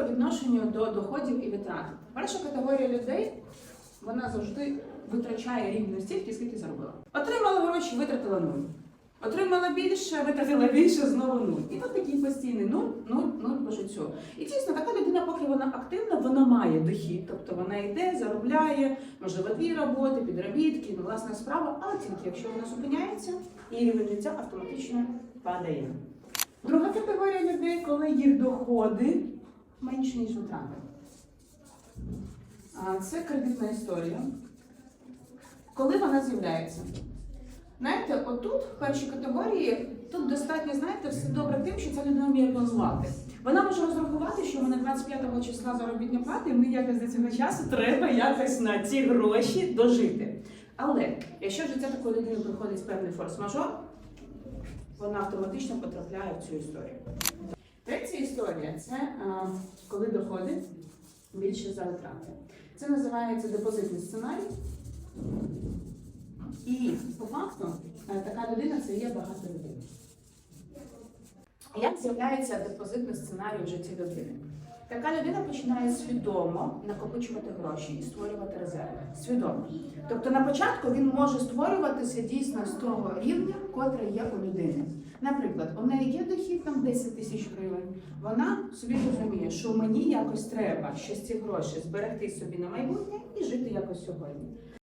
по відношенню до доходів і витрат. Перша категорія людей вона завжди витрачає рівно стільки, скільки заробила. Отримала гроші, витратила нуль. Отримала більше, витратила більше, знову нуль. І тут такий постійний нуль, нуль, нуль по життю. І дійсно, така людина, поки вона активна, вона має дохід. Тобто вона йде, заробляє, можливо, дві роботи, підробітки, ну, власна справа, але тільки якщо вона зупиняється, і рівень життя автоматично падає. Друга категорія людей, коли їх доходи менше, ніж витрати. А, Це кредитна історія. Коли вона з'являється? Знаєте, отут, в першій категорії, тут достатньо, знаєте, все добре тим, що ця людина вміє планувати. Вона може розрахувати, що в мене 25 числа заробітня плата, і мені якось до цього часу треба якось на ці гроші дожити. Але якщо життя такої людини приходить певний форс-мажор, вона автоматично потрапляє в цю історію. Історія це коли доходи більше за витрати. Це називається депозитний сценарій. І по факту е, така людина це є багато людей. Як з'являється депозитний сценарій в житті людини? Така людина починає свідомо накопичувати гроші і створювати резерви. Свідомо. Тобто на початку він може створюватися дійсно з того рівня, котре є у людини. Наприклад, у неї є дохід там 10 тисяч гривень. Вона собі розуміє, що мені якось треба щось ці гроші зберегти собі на майбутнє і жити якось сьогодні.